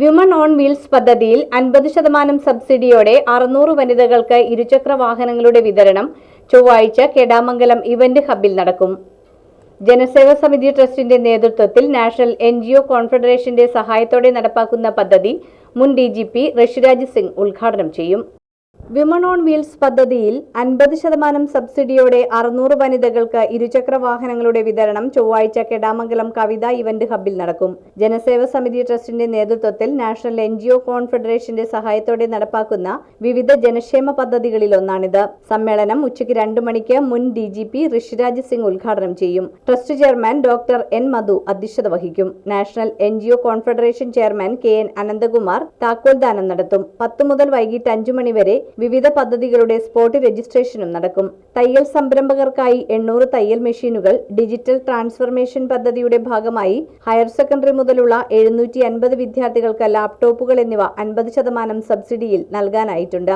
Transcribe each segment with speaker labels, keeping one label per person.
Speaker 1: Women on wheels പദ്ധതിയിൽ അൻപത് ശതമാനം സബ്സിഡിയോടെ അറുന്നൂറ് വനിതകൾക്ക് ഇരുചക്ര വാഹനങ്ങളുടെ വിതരണം ചൊവ്വാഴ്ച കേടാമംഗലം ഇവന്റ് ഹബിൽ നടക്കും. ജനസേവ സമിതി ട്രസ്റ്റിന്റെ നേതൃത്വത്തിൽ നാഷണൽ എൻ ജി ഒ കോൺഫെഡറേഷന്റെ സഹായത്തോടെ നടപ്പാക്കുന്ന പദ്ധതി മുൻ D G P Rishiraj Singh ഉദ്ഘാടനം ചെയ്യും. വിമൺ ഓൺ വീൽസ് പദ്ധതിയിൽ അൻപത് ശതമാനം സബ്സിഡിയോടെ അറുന്നൂറ് വനിതകൾക്ക് ഇരുചക്ര വാഹനങ്ങളുടെ വിതരണം ചൊവ്വാഴ്ച കെടാമംഗലം കവിത ഇവന്റ് ഹബിൽ നടക്കും. ജനസേവ സമിതി ട്രസ്റ്റിന്റെ നേതൃത്വത്തിൽ നാഷണൽ എൻ ജി കോൺഫെഡറേഷന്റെ സഹായത്തോടെ നടപ്പാക്കുന്ന വിവിധ ജനക്ഷേമ പദ്ധതികളിലൊന്നാണിത്. സമ്മേളനം ഉച്ചയ്ക്ക് രണ്ടു മണിക്ക് മുൻ D G P Rishiraj Singh ഉദ്ഘാടനം ചെയ്യും. Trust chairman doctor N Madhu അധ്യക്ഷത വഹിക്കും. National N G confederation chairman K N Ananthakumar താക്കോൽദാനം നടത്തും. പത്ത് മുതൽ വൈകിട്ട് അഞ്ചു മണിവരെ വിവിധ പദ്ധതികളുടെ സ്പോട്ട് രജിസ്ട്രേഷനും നടക്കും. തയ്യൽ സംരംഭകർക്കായി എണ്ണൂറ് തയ്യൽ മെഷീനുകൾ ഡിജിറ്റൽ ട്രാൻസ്ഫർമേഷൻ പദ്ധതിയുടെ ഭാഗമായി ഹയർ സെക്കൻഡറി മുതലുള്ള എഴുന്നൂറ്റി അൻപത് വിദ്യാർത്ഥികൾക്ക് ലാപ്ടോപ്പുകൾ എന്നിവ അൻപത് ശതമാനം സബ്സിഡിയിൽ നൽകാനായിട്ടുണ്ട്.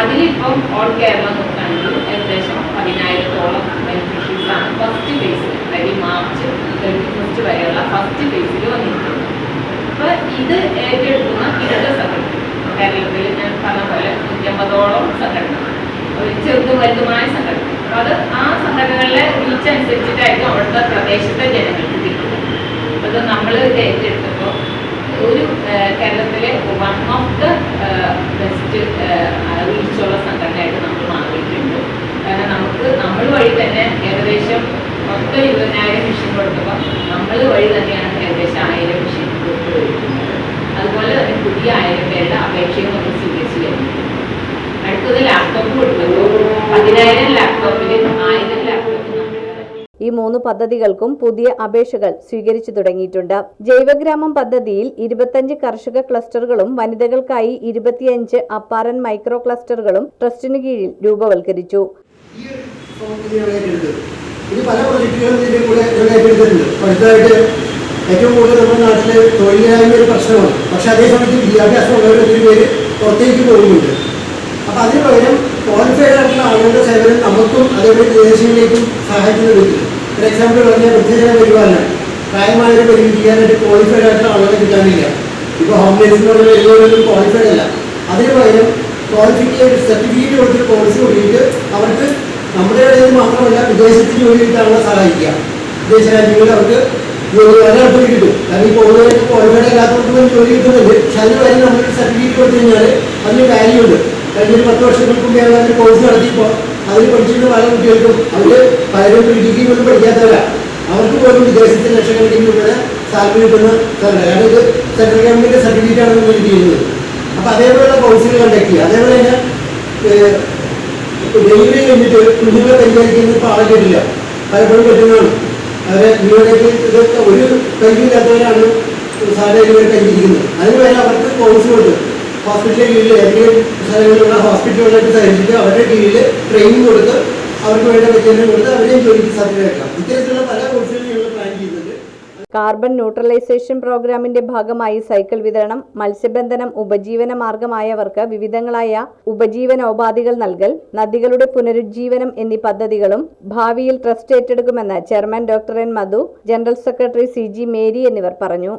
Speaker 2: അതിലിപ്പം ഓൾ കേരള നോക്കുകയാണെങ്കിൽ ഏകദേശം പതിനായിരത്തോളം ബെനിഫിഷ്യൻസ് ആണ്. ഫസ്റ്റ് ഫേസിൽ ഇത് ഏറ്റെടുക്കുന്ന ഇടത് സംഘടന കേരളത്തിൽ ഞാൻ പറഞ്ഞ പോലെ നൂറ്റമ്പതോളം സംഘടന ഒരു ചെറുതും വലുതുമായ സംഘടന. അപ്പൊ അത് ആ സംഘടനകളിലെ റീച്ച് അനുസരിച്ചിട്ടായിരിക്കും അവിടുത്തെ പ്രദേശത്തെ ജനങ്ങൾക്ക് കിട്ടുന്നത് ഇത് നമ്മൾ ഏറ്റെടുത്തപ്പോ ഒരു കേരളത്തിലെ വൺ ഓഫ് ദ ബെസ്റ്റ് റീച്ചുള്ള സംഘടനയായിട്ട് നമ്മൾ മാറിയിട്ടുണ്ട്. കാരണം നമുക്ക് നമ്മൾ വഴി തന്നെ ഏകദേശം മൊത്തം ഇരുപതിനായിരം മിഷൻ കൊടുത്തപ്പോൾ നമ്മൾ വഴി തന്നെയാണ് ഏകദേശം ആയിരം മെഷീൻ കൊടുത്തു വരുന്നത് അതുപോലെ തന്നെ പുതിയ ആയിരം പേരുടെ അപേക്ഷയും നമ്മൾ സ്വീകരിച്ചു വരുന്നുണ്ട് അടുത്തത് ലാപ്ടോപ്പ് പതിനായിരം ലാപ്ടോപ്പിൽ ആയിരം ലാപ്ടോപ്പ്
Speaker 1: ഈ മൂന്ന് പദ്ധതികൾക്കും പുതിയ അപേക്ഷകൾ സ്വീകരിച്ചു തുടങ്ങിയിട്ടുണ്ട്. ജൈവഗ്രാമം പദ്ധതിയിൽ ഇരുപത്തഞ്ച് കർഷക ക്ലസ്റ്ററുകളും വനിതകൾക്കായി ഇരുപത്തിയഞ്ച് അപ്പാരൻ മൈക്രോ ക്ലസ്റ്ററുകളും ട്രസ്റ്റിന് കീഴിൽ രൂപവൽക്കരിച്ചു.
Speaker 3: ഇത് പല പ്രൊജക്റ്റുകളും ഇതിന്റെ കൂടെ ഏറ്റെടുത്തിട്ടുണ്ട് അടുത്തതായിട്ട് ഏറ്റവും കൂടുതൽ നമ്മുടെ നാട്ടിൽ തൊഴിലില്ലായ്മ ഒരു പ്രശ്നമാണ്. പക്ഷെ അതേസമയത്ത് വിദ്യാഭ്യാസമുള്ളവർ ഒത്തിരി പേര് പുറത്തേക്ക് പോകുന്നുണ്ട്. അപ്പോൾ അതിന് പകരം ക്വാളിഫൈഡ് ആയിട്ടുള്ള ആളുകളുടെ സേവനം നമുക്കും അതേപോലെ വിദേശങ്ങളിലേക്കും സഹായിക്കുന്ന ലഭിക്കും ഒരു എക്സാമ്പിൾ പറഞ്ഞാൽ വൃദ്ധജന പരിപാലനം. പ്രായമായവരെ പരിഹരിക്കാനായിട്ട് ക്വാളിഫൈഡ് ആയിട്ടുള്ള ആളുകളെ കിട്ടാനില്ല. ഇപ്പോൾ ഹോം നേഴ്സിനുള്ള വരുന്നവരൊന്നും ക്വാളിഫൈഡ് അല്ല. അതിന് പകരം ക്വാളിഫിക്കേഷൻ സർട്ടിഫിക്കറ്റ് കൊടുത്തൊരു കോഴ്സ് കൂടിയിട്ട് അവർക്ക് നമ്മുടെ ഇടയിൽ മാത്രമല്ല വിദേശത്ത് ജോലി കിട്ടാനുള്ള സഹായിക്കുക. വിദേശ രാജ്യങ്ങളിൽ അവർക്ക് ജോലി എളുപ്പത്തിൽ കിട്ടും കാരണം പോകുന്നവർക്ക് ക്വാളിഫൈഡ് അല്ലാത്തവർക്ക് പോലും ജോലി കിട്ടുന്നുണ്ട് സർട്ടിഫിക്കറ്റ് കൊടുത്തു അതിന് വാല്യൂ ഉണ്ട് കഴിഞ്ഞ ഒരു പത്ത് വർഷങ്ങൾക്ക് മുമ്പേ ഞങ്ങൾ കോഴ്സ് നടത്തിയപ്പോൾ അതിൽ പഠിച്ചിട്ട് പല കുട്ടികൾക്കും അവർ പലരും ഡിഗ്രി പോലും പഠിക്കാത്തവരാ അവർക്ക് പോലും വിദേശത്ത് ലക്ഷക്കണക്കിന് രൂപയുടെ സാലറി സർട്ടിഫിക്കറ്റ് ആണ് നമ്മൾ ഇത് ചെയ്യുന്നത് അപ്പൊ അതേപോലെയുള്ള കോഴ്സുകൾ കണ്ടക്ട് അതേപോലെ തന്നെ ഡെലിവറി കഴിഞ്ഞിട്ട് കുഞ്ഞുങ്ങളെ പരിചരിക്കുന്ന ഇപ്പോൾ ആളെ കേട്ടില്ല. പലപ്പോഴും പറ്റുന്നതാണ്. അവരെ ഒരു കഴിവില്ലാത്തവരാണ് സാധാരണ ഇവർ വരെ അവർക്ക് കോഴ്സ് കീഴിൽ ഏതെങ്കിലും ഹോസ്പിറ്റലുകളായിട്ട് അവരുടെ കീഴിൽ ട്രെയിനിങ് കൊടുത്ത് അവർക്ക് വേണ്ട പരിചരണം കൊടുത്ത് അവരെയും ജോലിക്ക് സാധ്യതയാക്കാം ഇത്തരത്തിലുള്ള പല
Speaker 1: കാർബൺ ന്യൂട്രലൈസേഷൻ പ്രോഗ്രാമിന്റെ ഭാഗമായി സൈക്കിൾ വിതരണം മത്സ്യബന്ധനം ഉപജീവന മാർഗമായവർക്ക് വിവിധങ്ങളായ ഉപജീവനോപാധികൾ നൽകൽ നദികളുടെ പുനരുജ്ജീവനം എന്നീ പദ്ധതികളും ഭാവിയിൽ trust ഏറ്റെടുക്കുമെന്ന് chairman doctor N Madhu general secretary C Mary എന്നിവർ പറഞ്ഞു.